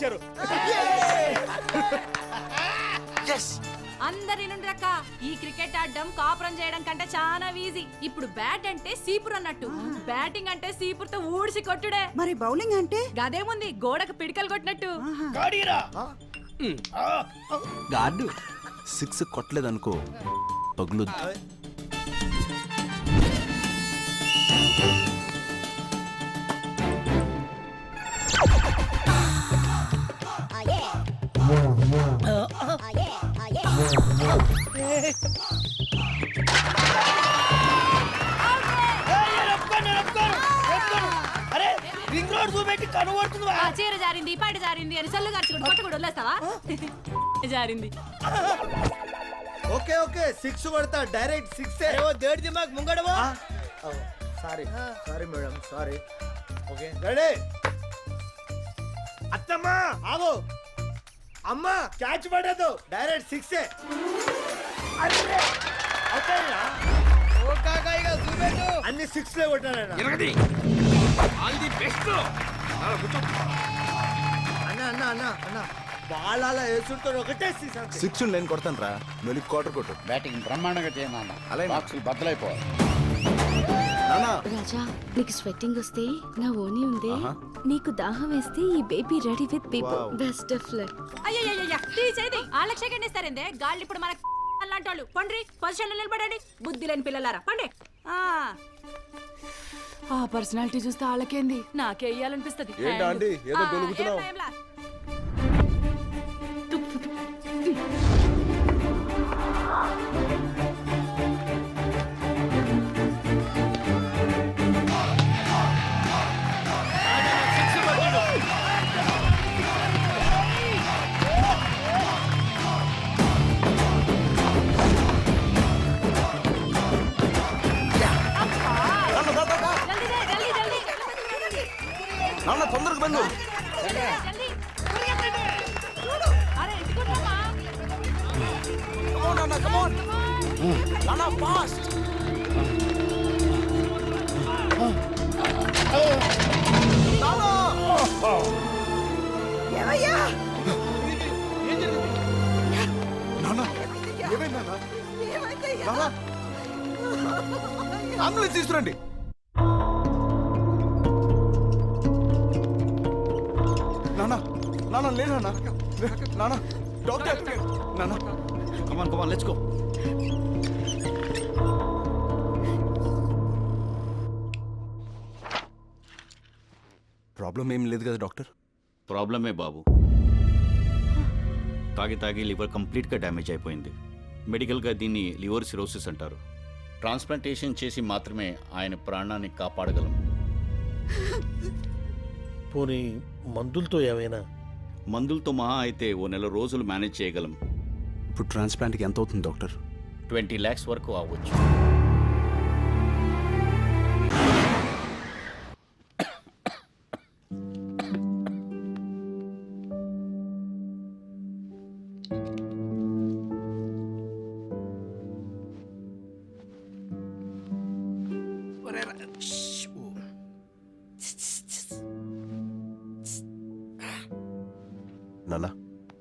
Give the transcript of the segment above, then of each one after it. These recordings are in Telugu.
గెలిచారు అందరి నుండి రక్క ఈ క్రికెట్ ఆడడం కాపురం చేయడం కంటే చాలా ఈజీ ఇప్పుడు బ్యాట్ అంటే సీపురు అన్నట్టు. బ్యాటింగ్ అంటే సీపురుతో ఊడిసి కొట్టుడే. మరి బౌలింగ్ అంటే? గదేముంది గోడకు పిడికలు కొట్టినట్టు. గాడీరా. గార్డు సిక్స్ కొట్టలేదనుకో పగులు అరే రింగ్ రోడ్ చూపెట్టి కనుగొడుతుంది ఆ చీర జారింది పాట జారింది అని సల్లు గార్చుకుని కొట్ట కూడా వదిలేస్తావా జారింది ఓకే ఓకే. సిక్స్ కొడతా డైరెక్ట్ సిక్స్. ఓ దేడి దిమాగ్ ముంగడవో? Sorry sorry madam sorry. Okay. Ready? అత్తమ్మా! ఆగో. అమ్మా క్యాచ్ పడదు. డైరెక్ట్ సిక్స్ అన్ని సిక్స్ లే కొట్టాను అన్న అన్న అన్న అన్న. బాల్ అలా వేసుకుంటారు ఒకటే సిక్స్ నేను కొడతాను రా నువ్వు క్వార్టర్ కొట్టు. బ్యాటింగ్ బ్రహ్మాండంగా చేయమన్నా అలాగే. బాక్సులు బద్దలైపోవాలి. రాజా నీకు స్వెట్టింగ్ వస్తే నా ఓని ఉంది. నీకు దాహం వేస్తే ఈ baby ready with people. Best of luck. అయ్యయ్యయ్య తీసేది వాళ్ళకి సెకండ్ ఇస్తారేందే గాళ్ళు ఇప్పుడు మన అలాంటి వాళ్ళు పండ్రి పొజిషన్ నిలబడండి. బుద్ధి లేని పిల్లలారా. పండి. ఆ. ఆ పర్సనాలిటీ చూస్తే వాళ్ళకేంది నాకే ఇయ్యాలనిపిస్తుంది. నాన్న తొందరగా ఇంటికొట్టమ్మా నాన్న ఫాస్ట్ నాన్న ఏమైంది నాన్న? అంబులెన్స్ తీసుకురండి. నాన్న లేదు నాన్న. నాన్న డాక్టర్ నాన్న. Come on come on let's go problem ఏం లేదు కదా డాక్టర్? ప్రాబ్లమే బాబు. తాగి తాగి లివర్ కంప్లీట్గా డ్యామేజ్ అయిపోయింది. మెడికల్గా దీన్ని లివర్ సిరోసిస్ అంటారు. ట్రాన్స్ప్లాంటేషన్ చేసి మాత్రమే ఆయన ప్రాణాన్ని కాపాడగలం. పోనీ మందులతో ఏమైనా మందులతో మహా అయితే ఓ నెల రోజులు మేనేజ్ చేయగలం. ఇప్పుడు ట్రాన్స్ప్లాంట్కి ఎంత అవుతుంది డాక్టర్? ట్వంటీ ల్యాక్స్ వరకు అవ్వచ్చు.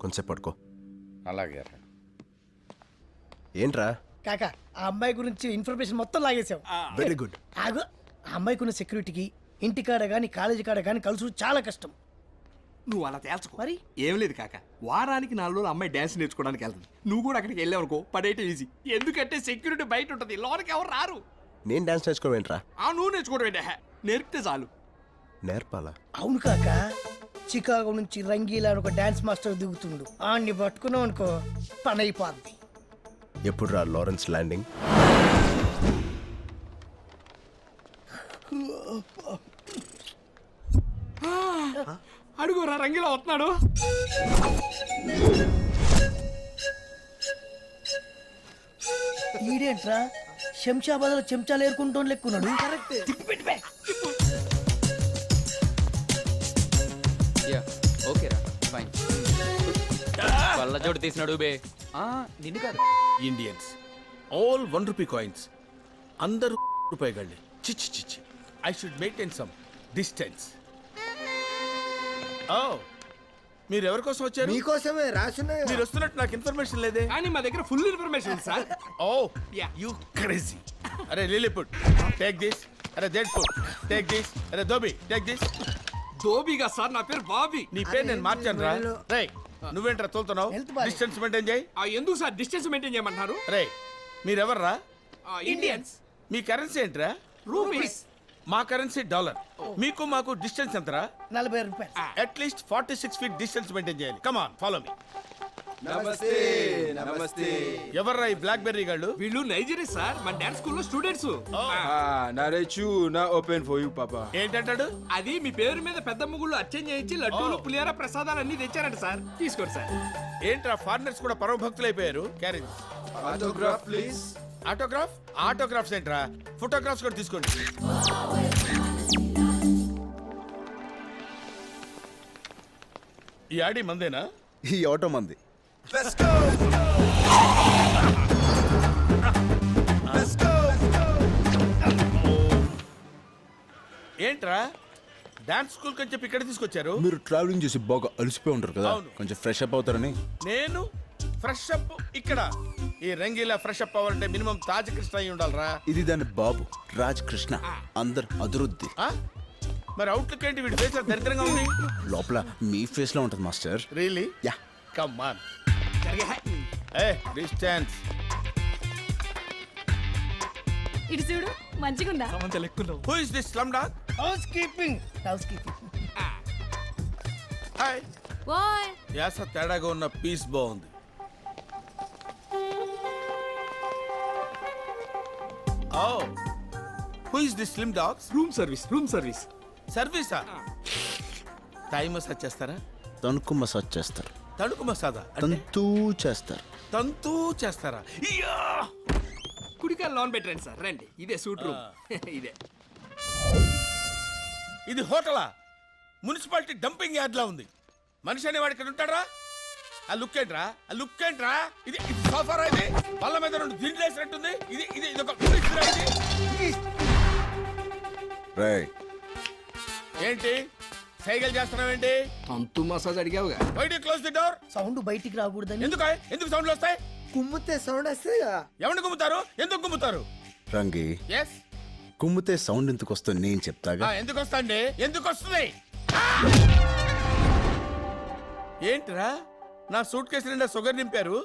కొంచెం పడుకో. అలాగే ఏంట్రా? కాక ఆ అమ్మాయి గురించి ఇన్ఫర్మేషన్ మొత్తం లాగేశావు. వెరీ గుడ్ ఆగు ఆ అమ్మాయికి ఉన్న సెక్యూరిటీకి ఇంటి కాడ కానీ కాలేజీ కాడ కానీ కలుసు చాలా కష్టం. నువ్వు అలా తేల్చుకో. మరి? ఏం లేదు కాక వారానికి నాలుగు రోజులు అమ్మాయి డ్యాన్స్ నేర్చుకోవడానికి వెళ్తుంది. నువ్వు కూడా అక్కడికి వెళ్ళావు అనుకో పడేయటం ఈజీ ఎందుకంటే సెక్యూరిటీ బయట ఉంటుంది లోనకి ఎవరు రారు. నేను డాన్స్ నేర్చుకోవేంట్రా? ఆ నువ్వు నేర్చుకోవడం ఏంటే? నేర్పితే చాలు. నేర్పాలా? అవును కాక. చికాగో నుంచి రంగీలా అని ఒక డాన్స్ మాస్టర్ దిగుతుండు. ఆడిని పట్టుకున్నావు అనుకో పని అయిపోద్ది ఎప్పుడు రా లారెన్స్ ల్యాండింగ్? అడుగురా రంగిలో వస్తున్నాడు. ఈడేంట్రా? శంషాబాద్లో చెంచాలు ఏరుకుంటూ లెక్కున్నాడు. ఓకేరా ఫైన్ కళ్ళజోడు తీసినాడు బే. ఆ, నిన్ను కాదు. Indians all one rupee coins అందరూ రూపాయి గళ్ళే. చిచ్చి చిచ్చి I should maintain some distance ఓ మీరు ఎవరి కోసం వచ్చారు? మీకోసమే రాసున్నాయి మీరు వస్తున్నట్టు నాకు ఇన్ఫర్మేషన్ లేదే. కానీ మా దగ్గర full information sir. Oh Yeah. You crazy అరే లిలీపుట్ టేక్ దిస్ అరే డెడ్ ఫుడ్ టేక్ దిస్ అరే దోబి టేక్ దిస్ దోబిగా సార్ నా పేరు బాబీ. నీ పేరు నేను మార్చాను రా. రే నువ్వేంట్రా తోలుతున్నావు? Health బాగాలేదు. డిస్టెన్స్ మెయింటైన్ చేయి. ఆ, ఎందుకు సార్? డిస్టెన్స్ మెయింటైన్ చేయమంటున్నారు? రే మీరెవర్రా? ఇండియన్స్ మీ కరెన్సీ ఏంట్రా? రూపీస్ మా కరెన్సీ డాలర్ మీకు మాకు డిస్టెన్స్ ఎంతరా? నలభై రూపాయలు. At least forty six feet distance maintain చేయాలి. కమాన్ ఫాలో మీ నమస్తే నమస్తే. ఎవర్రా ఈ బ్లాక్ బెర్రీ గాళ్ళు? వీళ్ళు నైజీరియా సార్ మన డాన్స్ స్కూల్లో స్టూడెంట్స్. నారేచు నా ఓపెన్ ఫర్ యూ పాపా. ఏంటంటాడు? అది మీ పేరు మీద పెద్ద ముగ్గులు అచ్చం చేయించి లడ్డూలు పులిహార ప్రసాదాలు అన్ని తెచ్చారంట సార్. తీసుకోండి సార్. ఏంట్రా ఫారినర్స్ కూడా పరమభక్తులు అయిపోయారు carriage autograph please autograph autographs ఏంట్రా? ఫోటోగ్రాఫ్స్ కూడా తీసుకోండి. ఈ ఆడి మందేనా? ఈ ఆటో మంది. ఏంట్రా? డాన్స్ స్కూల్ చెప్పి ఇక్కడ తీసుకొచ్చారు? మీరు ట్రావెలింగ్ చేసి బాగా అలసిపోయి ఉంటారు కదా. అవును. కొంచెం ఫ్రెష్ అప్ అవుతారని. నేను ఫ్రెష్ అప్ ఇక్కడ. ఈ రంగీలా ఫ్రెష్ అప్ అవ్వాలంటే మినిమం తాజ్ కృష్ణ అయి ఉండాలిరా. ఇది దాని బాబు రాజ్ కృష్ణ అందరు అదురుద్ది. ఆ? మరి అవుట్లుక్ ఏంటి? వీడి ఫేస్ దరిద్రంగా ఉంది? లోపల మీ ఫేస్లో ఉంటుంది master. Really yeah. Come on distance ఇటు చూడు మంచిగుందా? Who is this slum dog housekeeping housekeeping hi ఓయ్ యాస తేడాగా ఉన్న పీస్ బాగుంది. ఓ who is this slim dogs room service room service సర్వీసా time massage చేస్తారా తణుకు మసాజ్ చేస్తారు తణుకు మసాదా అంటే? తంతూ చేస్తారు. తంతూ చేస్తారా? ఇయ్యా! కుడికాయ లోన్ పెట్టండి సార్ రండి. ఇదే సూట్ రూమ్. ఇదే. ఇది హోటలా? మున్సిపాలిటీ డంపింగ్ యార్డ్ లా ఉంది. మనిషి అనేవాడు ఇక్కడ ఉంటాడా ఆ లుక్ ఏంట్రా? ఆ లుక్ ఏంట్రా? ఇది ఇది సోఫారా ఇది? బల్ల మీద రెండు దిండ్లు వేసినట్టుంది. ఇది ఇది ఇది ఒక ఫ్రిడ్జ్ రా ఇది? రే ఏంటి? సైకిల్ చేస్తున్నావేంటి? తంతు massage అడిగావుగా. Do close the door sound బయటికి రాకూడదని. ఎందుకు? ఎందుకు సౌండ్లు వస్తాయి? కుమ్మితే సౌండ్ వస్తుంది కదా ఎవరిని గుమ్ముతారు ఎందుకు గుమ్ముతారు రంగి. ఎస్ కుమ్మితే సౌండ్ ఎందుకు వస్తుంది? నేను చెప్తాగా? ఎందుకు వస్తాండి? ఎందుకు వస్తుంది! ఏంట్రా? నా సూట్ కేసు నిండా షుగర్ నింపారు?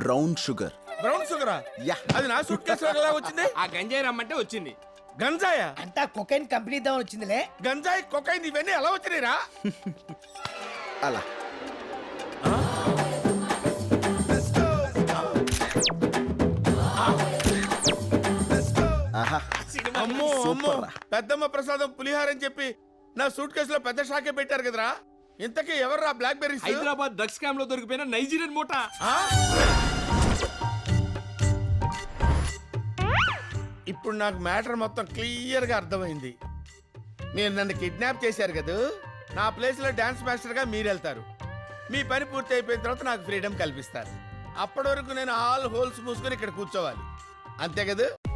Brown sugar. బ్రౌన్ షుగరా? యా. అది నా సూట్ కేసు ఎలా వచ్చింది? ఆ గంజాయి రమ్మంటే వచ్చింది. గంజాయా? అంతా కొకైన్ కంపెనీ ఇద్దామని వచ్చిందిలే. గంజాయి కొకైన్ ఇవన్నీ ఎలా వచ్చినాయిరా? అలా. ఆహా. అమ్మో అమ్మో. సూపర్ రా. పెద్దమ్మ ప్రసాదం పులిహార అని చెప్పి నా సూట్ కేసులో పెద్ద షాకే పెట్టారు కదరా. ఇంతకీ ఎవర్రా బ్లాక్ బెర్రీస్ హైదరాబాద్ డ్రగ్స్ స్కామ్లో దొరికిపోయిన నైజీరియన్ మూట? ఆ? ఇప్పుడు నాకు మ్యాటర్ మొత్తం క్లియర్గా అర్థమైంది. మీరు నన్ను కిడ్నాప్ చేశారు కదా? నా ప్లేస్లో డ్యాన్స్ మాస్టర్గా మీరు వెళ్తారు మీ పని పూర్తి అయిపోయిన తర్వాత నాకు ఫ్రీడమ్ కల్పిస్తారు. అప్పటి వరకు నేను ఆల్ హోల్స్ మూసుకొని ఇక్కడ కూర్చోవాలి. అంతే కదా?